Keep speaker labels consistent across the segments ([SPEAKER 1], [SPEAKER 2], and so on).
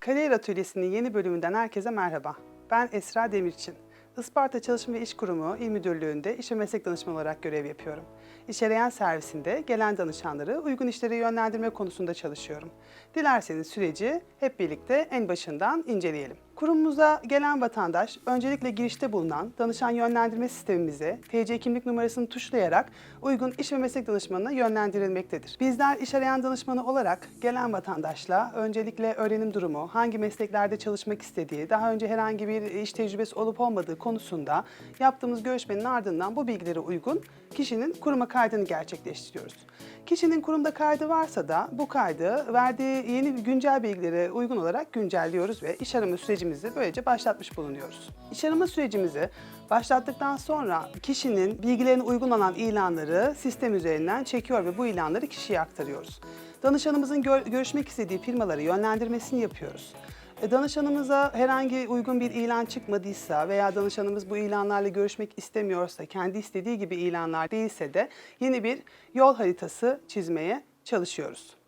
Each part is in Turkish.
[SPEAKER 1] Kariyer Atölyesi'nin yeni bölümünden herkese merhaba. Ben Esra Demirçin. Isparta Çalışma ve İş Kurumu İl Müdürlüğü'nde iş ve meslek danışmanı olarak görev yapıyorum. İşereyen servisinde gelen danışanları uygun işlere yönlendirme konusunda çalışıyorum. Dilerseniz süreci hep birlikte en başından inceleyelim. Kurumumuza gelen vatandaş öncelikle girişte bulunan danışan yönlendirme sistemimize TC kimlik numarasını tuşlayarak uygun iş ve meslek danışmanına yönlendirilmektedir. Bizler iş arayan danışmanı olarak gelen vatandaşla öncelikle öğrenim durumu, hangi mesleklerde çalışmak istediği, daha önce herhangi bir iş tecrübesi olup olmadığı konusunda yaptığımız görüşmenin ardından bu bilgilere uygun kişinin kuruma kaydını gerçekleştiriyoruz. Kişinin kurumda kaydı varsa da bu kaydı verdiği yeni güncel bilgilere uygun olarak güncelliyoruz ve iş arama sürecimizi böylece başlatmış bulunuyoruz. İş arama sürecimizi başlattıktan sonra kişinin bilgilerine uygun olan ilanları sistem üzerinden çekiyor ve bu ilanları kişiye aktarıyoruz. Danışanımızın gör- görüşmek istediği firmaları yönlendirmesini yapıyoruz. E, Danışanımıza herhangi uygun bir ilan çıkmadıysa veya danışanımız bu ilanlarla görüşmek istemiyorsa, kendi istediği gibi ilanlar değilse de yeni bir yol haritası çizmeye çalışıyoruz.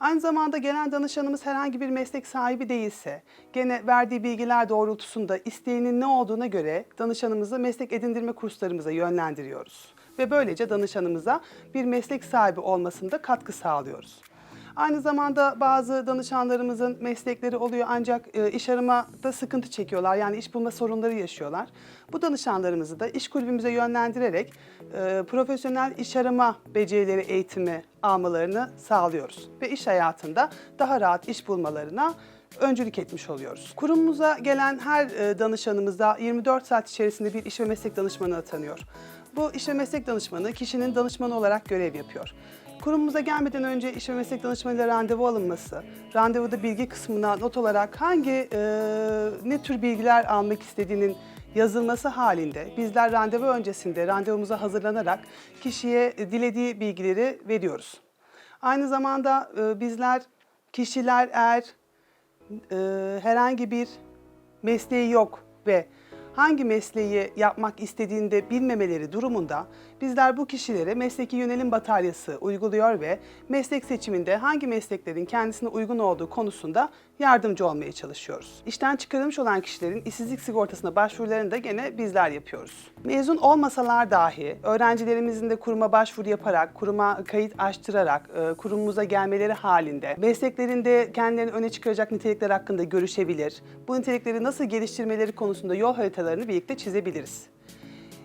[SPEAKER 1] Aynı zamanda gelen danışanımız herhangi bir meslek sahibi değilse, gene verdiği bilgiler doğrultusunda isteğinin ne olduğuna göre danışanımızı meslek edindirme kurslarımıza yönlendiriyoruz. Ve böylece danışanımıza bir meslek sahibi olmasında katkı sağlıyoruz. Aynı zamanda bazı danışanlarımızın meslekleri oluyor ancak e, iş aramada sıkıntı çekiyorlar. Yani iş bulma sorunları yaşıyorlar. Bu danışanlarımızı da iş kulübümüze yönlendirerek e, profesyonel iş arama becerileri eğitimi almalarını sağlıyoruz. Ve iş hayatında daha rahat iş bulmalarına öncülük etmiş oluyoruz. Kurumumuza gelen her e, danışanımızda 24 saat içerisinde bir iş ve meslek danışmanı atanıyor. Bu iş ve meslek danışmanı kişinin danışmanı olarak görev yapıyor. Kurumumuza gelmeden önce iş ve meslek danışmanıyla randevu alınması, randevuda bilgi kısmına not olarak hangi e, ne tür bilgiler almak istediğinin yazılması halinde bizler randevu öncesinde randevumuza hazırlanarak kişiye dilediği bilgileri veriyoruz. Aynı zamanda e, bizler kişiler eğer e, herhangi bir mesleği yok ve hangi mesleği yapmak istediğinde bilmemeleri durumunda bizler bu kişilere mesleki yönelim bataryası uyguluyor ve meslek seçiminde hangi mesleklerin kendisine uygun olduğu konusunda yardımcı olmaya çalışıyoruz. İşten çıkarılmış olan kişilerin işsizlik sigortasına başvurularını da gene bizler yapıyoruz. Mezun olmasalar dahi öğrencilerimizin de kuruma başvuru yaparak, kuruma kayıt açtırarak, e, kurumumuza gelmeleri halinde mesleklerinde kendilerini öne çıkaracak nitelikler hakkında görüşebilir. Bu nitelikleri nasıl geliştirmeleri konusunda yol haritalarını birlikte çizebiliriz.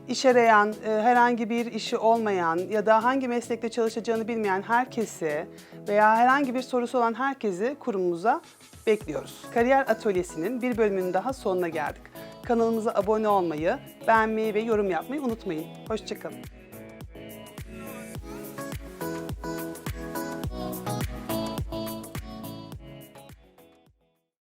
[SPEAKER 1] İş arayan, e, herhangi bir işi olmayan ya da hangi meslekte çalışacağını bilmeyen herkesi veya herhangi bir sorusu olan herkesi kurumumuza bekliyoruz. Kariyer Atölyesi'nin bir bölümünün daha sonuna geldik. Kanalımıza abone olmayı, beğenmeyi ve yorum yapmayı unutmayın. Hoşçakalın.